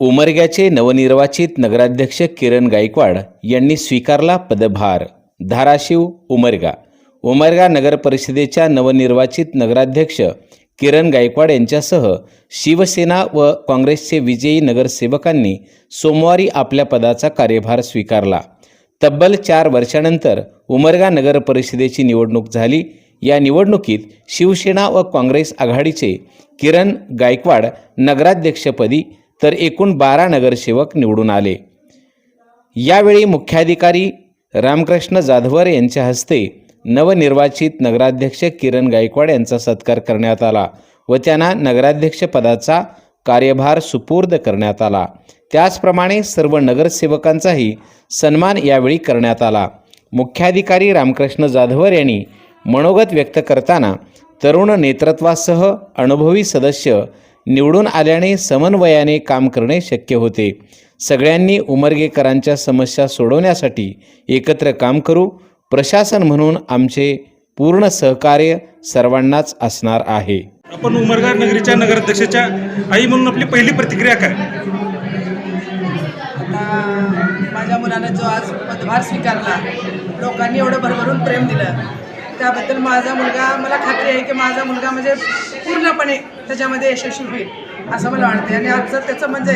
उमरग्याचे नवनिर्वाचित नगराध्यक्ष किरण गायकवाड यांनी स्वीकारला पदभार. धाराशिव उमरगा. उमरगा नगर परिषदेच्या नवनिर्वाचित नगराध्यक्ष किरण गायकवाड यांच्यासह शिवसेना व काँग्रेसचे विजयी नगरसेवकांनी सोमवारी आपल्या पदाचा कार्यभार स्वीकारला. तब्बल चार वर्षानंतर उमरगा नगर परिषदेची निवडणूक झाली. या निवडणुकीत शिवसेना व काँग्रेस आघाडीचे किरण गायकवाड नगराध्यक्षपदी तर एकूण बारा नगरसेवक निवडून आले. यावेळी मुख्याधिकारी रामकृष्ण जाधवर यांच्या हस्ते नवनिर्वाचित नगराध्यक्ष किरण गायकवाड यांचा सत्कार करण्यात आला व त्यांना नगराध्यक्ष पदाचा कार्यभार सुपूर्द करण्यात आला. त्याचप्रमाणे सर्व नगरसेवकांचाही सन्मान यावेळी करण्यात आला. मुख्याधिकारी रामकृष्ण जाधवर यांनी मनोगत व्यक्त करताना तरुण नेतृत्वासह अनुभवी सदस्य निवडून आल्याने समन्वयाने काम करणे शक्य होते. सगळ्यांनी उमरगेकरांच्या समस्या सोडवण्यासाठी एकत्र काम करू. प्रशासन म्हणून आमचे पूर्ण सहकार्य सर्वांनाच असणार आहे. आपण उमरगा नगरीच्या नगराध्यक्षाच्या आई म्हणून आपली पहिली प्रतिक्रिया काय? आता माझ्या मुलानं जो आज पदभार स्वीकारला लोकांनी एवढं भरभरून प्रेम दिलं. त्याबद्दल माझा मुलगा मला खात्री आहे की माझा मुलगा म्हणजे पूर्णपणे त्याच्यामध्ये यशस्वी होईल असं मला वाटते आणि आज जर त्याचं म्हणजे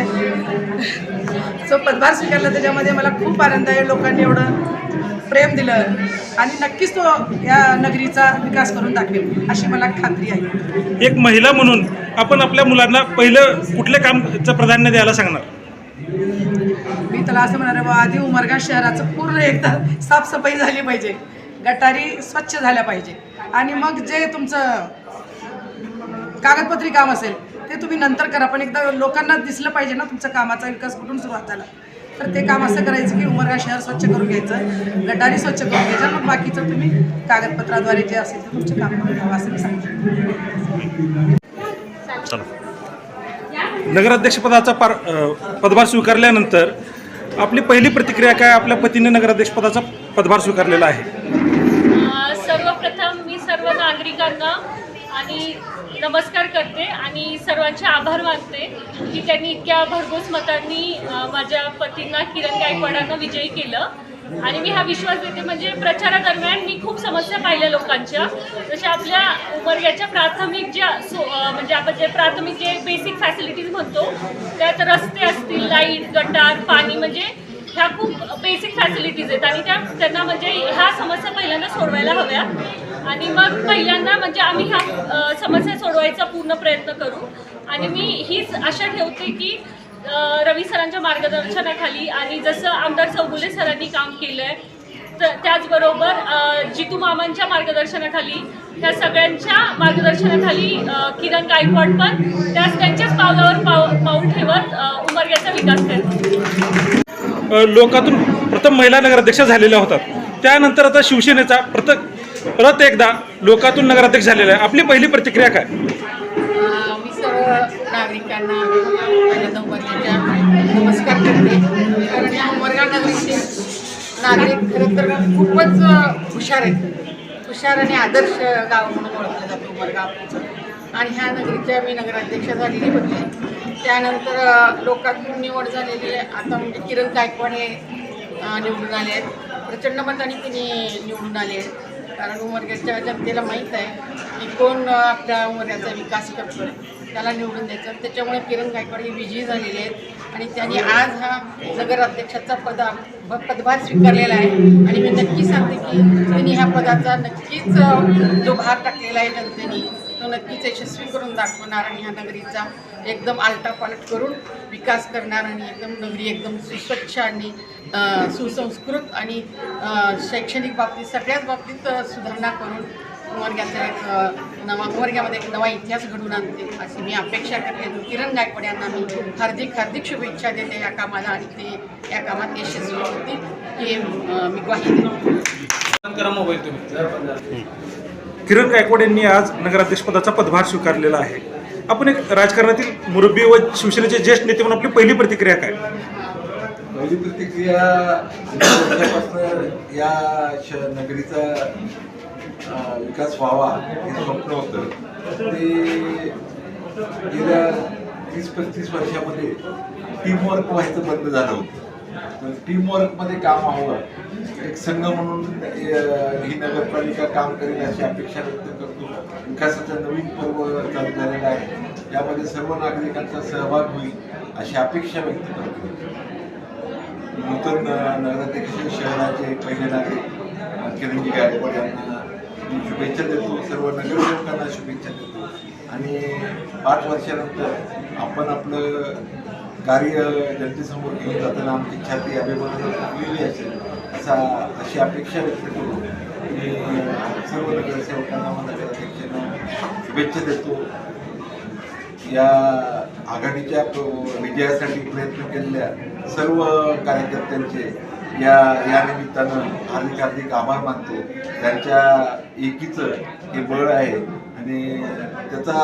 जो पदभार स्वीकारला त्याच्यामध्ये मला खूप आनंद आहे. लोकांनी एवढं प्रेम दिलं आणि नक्कीच तो या नगरीचा विकास करून दाखवेल अशी मला खात्री आहे. एक महिला म्हणून आपण आपल्या मुलांना पहिलं कुठल्या कामचं प्राधान्य द्यायला सांगणार? मी त्याला असं म्हणणार आधी उमरगा शहराचं पूर्ण एकदा साफसफाई झाली पाहिजे. गटारी स्वच्छ झाल्या पाहिजे. आणि मग जे तुमचं कागदपत्री काम असेल ते तुम्ही नंतर करा. पण एकदा लोकांना दिसलं पाहिजे ना तुमच्या कामाचा विकास कुठून सुरुवात झाला. तर ते काम असं करायचं की उमरगा शहर स्वच्छ करून घ्यायचं गटारी स्वच्छ करून घ्यायचं मग बाकीचं तुम्ही कागदपत्राद्वारे जे असेल ते तुमचं काम करून घ्यावं असं मी चला नगराध्यक्षपदाचा पार पदभार स्वीकारल्यानंतर आपली पहिली प्रतिक्रिया काय आपल्या पतीने नगराध्यक्षपदाचा पदभार स्वीकारलेला आहे अ, सर्वप्रथम मी सर्व नागरिकांना आणि नमस्कार करते आणि सर्वांचे आभार मानते की त्यांनी इतक्या भरघोस मतांनी माझ्या पतींना किरण गायकवाडांना विजयी केलं. आणि मी हा विश्वास देते म्हणजे प्रचारादरम्यान मी खूप समस्या पाहिल्या लोकांच्या. जशा आपल्या उमरग्याच्या प्राथमिक ज्या सो म्हणजे आपण जे प्राथमिक जे बेसिक फॅसिलिटीज म्हणतो त्यात रस्ते असतील लाइट गटार पाणी म्हणजे ह्या खूप बेसिक फॅसिलिटीज आहेत. आणि त्या त्यांना म्हणजे ह्या समस्या पहिल्यांदा सोडवायला हव्या. आणि मग पहिल्यांदा म्हणजे आम्ही ह्या समस्या सोडवायचा पूर्ण प्रयत्न करू. आणि मी हीच आशा ठेवते की रवी सरांच्या मार्गदर्शनाखाली आणि जसं आमदार चौगुले सरांनी काम केलं आहे तर त्याचबरोबर जितू मामांच्या मार्गदर्शनाखाली त्या सगळ्यांच्या मार्गदर्शनाखाली किरण गायकवाड पण त्याच त्यांच्याच पावलावर पाव पाऊल ठेवत उमरग्याचा विकास करतो लोकातून प्रथम महिला नगराध्यक्ष झालेल्या होतात. त्यानंतर आता शिवसेनेचा प्रत परत एकदा लोकातून नगराध्यक्ष झालेला आहे. आपली पहिली प्रतिक्रिया काय? मी सर्व नागरिकांना नमस्कार करते. कारण या उमरगा नगरीचे नागरिक खरं तर खूपच हुशार आहेत. हुशार आणि आदर्श गाव म्हणून ओळखलं जातं उमरगाव आणि ह्या नगरीच्या मी नगराध्यक्ष झालेली होती. त्यानंतर लोकांतून निवड झालेली आहे. आता म्हणजे किरण गायकवाड हे निवडून आले आहेत. प्रचंड मताने तिने निवडून आले आहेत. कारण उमरग्याच्या जनतेला माहीत आहे की कोण आपल्या उमरग्याचा विकास करतोय त्याला निवडून द्यायचं. त्याच्यामुळे किरण गायकवाड हे विजयी झालेले आहेत. आणि त्यांनी आज हा नगराध्यक्षाचा पदा पदभार स्वीकारलेला आहे. आणि मी नक्की सांगते की त्यांनी ह्या पदाचा नक्कीच जो भार टाकलेला आहे जनतेने तो नक्कीच यशस्वी करून दाखवणार आणि ह्या नगरीचा एकदम आलटापालट करून विकास करणार आणि एकदम नगरी एकदम सुस्वच्छ आणि सुसंस्कृत आणि शैक्षणिक बाबतीत सगळ्याच बाबतीत सुधारणा करून उमरग्याचा एक नवा उमरग्यामध्ये एक नवा इतिहास घडून आणते अशी मी अपेक्षा करते. किरण गायकवाड यांना मी हार्दिक हार्दिक शुभेच्छा देते या कामाला आणि ते या कामात यशस्वी होतील हे मी ग्वाही देते. किरण गायकवाड यांनी आज नगराध्यक्षपदाचा पदभार स्वीकारलेला आहे. आपण एक राजकारणातील मुरब्बी व शिवसेनेचे ज्येष्ठ नेते म्हणून आपली पहिली प्रतिक्रिया काय? पहिली प्रतिक्रिया या श नगरीचा विकास व्हावा हे स्वप्न होतं ते गेल्या तीस पस्तीस वर्षामध्ये टीमवर्क व्हायचं बंद झालं होतं. तर टीमवर्कमध्ये काम व्हावं एक संघ म्हणून ही नगरपालिका काम करेल अशी अपेक्षा व्यक्त करतो. विकासाचा नवीन पर्व चालू झालेला आहे. यामध्ये सर्व नागरिकांचा सहभाग होईल अशी अपेक्षा व्यक्त करतो. नूतन नगराध्यक्ष शहराचे पहिले नागरिक किरणजी गायकवाड यांना मी शुभेच्छा देतो. सर्व नगरसेवकांना शुभेच्छा देतो. आणि पाच वर्षानंतर आपण आपलं कार्य जनतेसमोर घेऊन जाताना आमची छाती अभिमानानं फुगलेली असेल. असा अशी अपेक्षा व्यक्त करू मी सर्व नगरसेवकांना व नगराध्यक्षांना शुभेच्छा देतो. या आघाडीच्या विजयासाठी प्रयत्न केलेल्या सर्व कार्यकर्त्यांचे या या निमित्तानं हार्दिक हार्दिक आभार मानतो. त्यांच्या एकीचं हे बळ आहे आणि त्याचा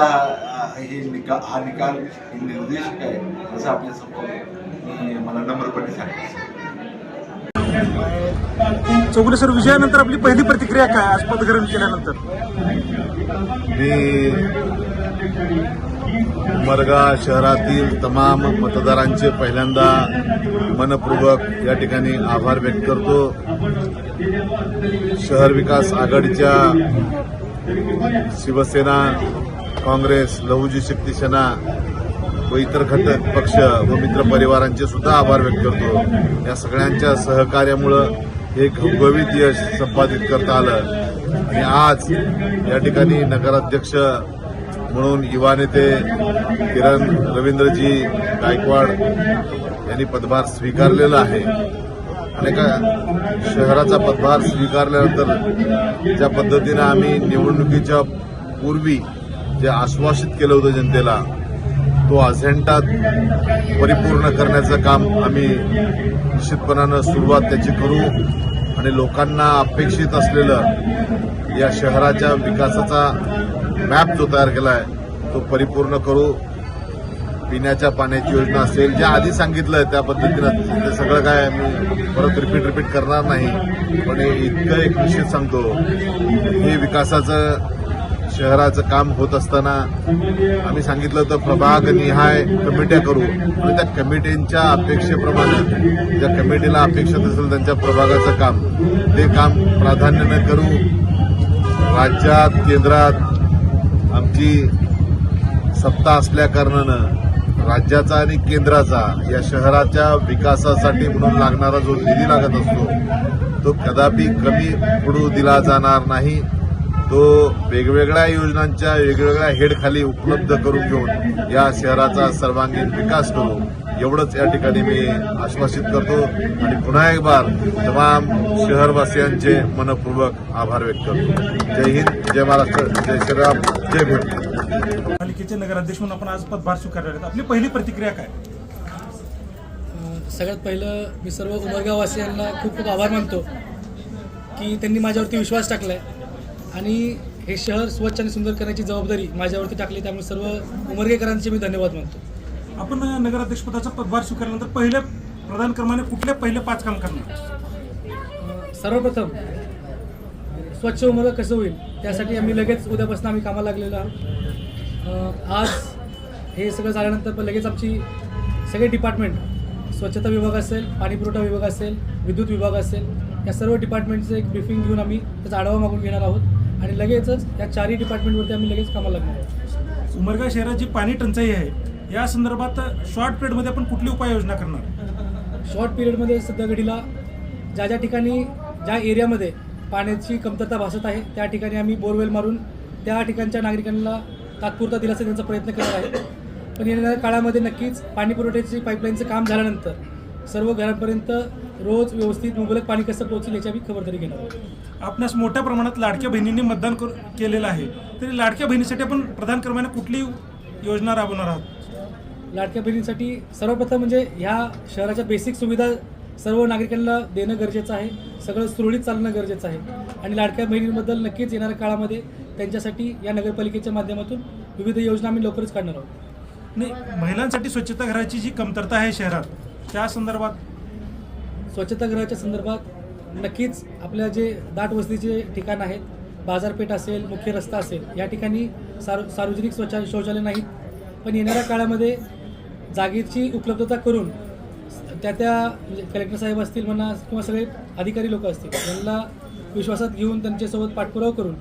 हे निका हा निकाल हे निर्देशक आहे असं आपल्यासमोर मी मला नम्रपणे सांगितलं चौगुले सर विजयानंतर आपली पहिली प्रतिक्रिया काय? आज पदग्रहण केल्यानंतर? मी उमरगा शहरातील तमाम मतदारांचे पहिल्यांदा मनपूर्वक या ठिकाणी आभार व्यक्त करतो. शहर विकास आघाडीच्या शिवसेना काँग्रेस लहुजी शक्ती सेना व इतर घटक पक्ष व मित्र परिवारांचे सुद्धा आभार व्यक्त करतो. या सगळ्यांच्या सहकार्यामुळं हे घवघवीत यश संपादित करता आलं. आणि आज या ठिकाणी नगराध्यक्ष म्हणून युवा नेते किरण रवींद्रजी गायकवाड यांनी पदभार स्वीकारलेला आहे. आणि का शहराचा पदभार स्वीकारल्यानंतर ज्या पद्धतीनं आम्ही निवडणुकीच्या पूर्वी जे आश्वासित केलं होतं जनतेला तो अजेंडा परिपूर्ण करण्याचं काम आम्ही निश्चितपणानं सुरुवात त्याची करू आणि लोकांना अपेक्षित असलेलं या शहराच्या विकासाचा मॅप जो तयार केला आहे तो परिपूर्ण करू. पिण्याच्या पाण्याची योजना असेल ज्या आधी सांगितलं त्या पद्धतीनं ते सगळं काय मी परत रिपीट रिपीट करणार नाही. पण हे इतकं एक निश्चित सांगतो हे विकासाचं शहराचं काम होत असताना आम्ही सांगितलं होतं प्रभाग निहाय कमिट्या करू. आणि त्या कमिटींच्या अपेक्षेप्रमाणे ज्या कमिटीला अपेक्षित असेल त्यांच्या प्रभागाचं काम ते काम प्राधान्यानं करू. राज्यात केंद्रात आमची सत्ता असल्याकारणानं राज्याचा आणि केंद्राचा या शहराच्या विकासासाठी म्हणून लागणारा जो निधी लागत असतो तो कदापि कमी पडू दिला जाणार नाही. तो वेगवेगळ्या योजनांच्या वेगवेगळ्या हेडखाली उपलब्ध करून घेऊन या शहराचा सर्वांगीण विकास करू. एवढंच या ठिकाणी मी आश्वासित करतो. आणि पुन्हा एक बार तमाम शहरवासियांचे मनपूर्वक आभार व्यक्त करतो. जय हिंद जय महाराष्ट्र जय श्रीराम जय भीम. पालिकेचे नगराध्यक्ष म्हणून आपण आज पदभार स्वीकारले आपली पहिली प्रतिक्रिया काय? सगळ्यात पहिलं मी सर्व उमरगाववासियांना खूप खूप आभार मानतो की त्यांनी माझ्यावरती विश्वास टाकला आहे आणि हे शहर स्वच्छ आणि सुंदर करण्याची जबाबदारी माझ्यावरती टाकली त्यामुळे सर्व उमरगेकरांचे मी धन्यवाद मानतो. आपण नगराध्यक्षपदाचा पदभार स्वीकारल्यानंतर पहिल्या प्रधान क्रमाने कुठले पहिले पाच काम करणार? सर्वप्रथम स्वच्छ उमरगा कसं होईल त्यासाठी आम्ही लगेच उद्यापासून आम्ही कामाला लागलेलो आहोत. आज हे सगळं झाल्यानंतर पण लगेच आमची सगळे डिपार्टमेंट स्वच्छता विभाग असेल पाणीपुरवठा विभाग असेल विद्युत विभाग असेल या सर्व डिपार्टमेंटचं एक ब्रिफिंग घेऊन आम्ही त्याचा आढावा मागून घेणार आहोत. आणि लगेचच या चारही डिपार्टमेंटवरती आम्ही लगेच कामाला लागणार आहोत. उमरगा शहरात जी पाणी टंचाई आहे या संदर्भात शॉर्ट पिरियडमध्ये आपण कुठली उपाययोजना करणार? शॉर्ट पिरियडमध्ये सध्या घडीला ज्या ज्या ठिकाणी ज्या एरियामध्ये पाण्याची कमतरता भासत आहे त्या ठिकाणी आम्ही बोरवेल मारून त्या ठिकाणच्या नागरिकांना तात्पुरता दिलासा देण्याचा प्रयत्न करत आहे पण येणाऱ्या काळामध्ये नक्कीच पाणी पुरवठ्याची पाईपलाईनचं काम झाल्यानंतर सर्व घरांपर्यंत रोज व्यवस्थित मुबलक पाणी कसं पोहोचेल याची आम्ही खबरदारी घेणार आपणास मोठ्या प्रमाणात लाडक्या बहिणींनी मतदान कर केलेलं आहे. तरी लाडक्या बहिणीसाठी आपण प्रधान क्रमाने कुठली योजना राबवणार आहोत? लाडक्या बहिणींसाठी सर्वप्रथम म्हणजे ह्या शहराच्या बेसिक सुविधा सर्व नागरिकांना देणं गरजेचं आहे. सगळं सुरळीत चालणं गरजेचं आहे. आणि लाडक्या बहिणींबद्दल नक्कीच येणाऱ्या काळामध्ये त्यांच्यासाठी या नगरपालिकेच्या माध्यमातून विविध योजना आम्ही लवकरच काढणार आहोत. नाही महिलांसाठी स्वच्छतागृहाची जी कमतरता आहे शहरात त्या संदर्भात स्वच्छतागृहाच्या संदर्भात नक्कीच आपल्या जे दाट वस्तीचे ठिकाण आहेत बाजारपेठ असेल मुख्य रस्ता असेल या ठिकाणी सार्व सार्वजनिक स्वच्छ शौचालय नाहीत. पण येणाऱ्या काळामध्ये जागेची उपलब्धता करून त्या त्या म्हणजे कलेक्टर साहेब असतील म्हणा किंवा सगळे अधिकारी लोक असतील त्यांना विश्वासात घेऊन त्यांच्यासोबत पाठपुरावा करून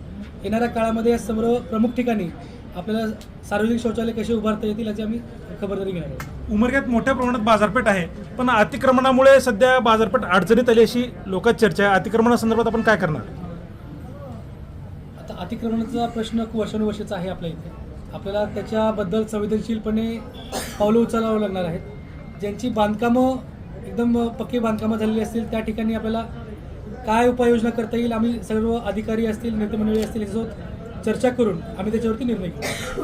येणाऱ्या काळामध्ये या सर्व प्रमुख ठिकाणी आपल्याला सार्वजनिक शौचालय कसे उभारता येतील याची आम्ही खबरदारी घेणार आहोत. उमरग्यात मोठ्या प्रमाणात बाजारपेठ आहे पण अतिक्रमणामुळे सध्या बाजारपेठ अडचणीत आली अशी लोकात चर्चा आहे. अतिक्रमणासंदर्भात आपण काय करणार? आता अतिक्रमणाचा प्रश्न खूप वर्षानुवर्षाचा आहे आपल्या इथे. आपल्याला त्याच्याबद्दल संवेदनशीलपणे पावलं उचलावं लागणार आहेत. ज्यांची बांधकामं एकदम पक्की बांधकामं झालेली असतील त्या ठिकाणी आपल्याला काय उपाययोजना करता येईल? आम्ही सर्व अधिकारी असतील नेते मंडळी असतील याच्यासोबत चर्चा करून आम्ही त्याच्यावरती निर्णय घेऊ.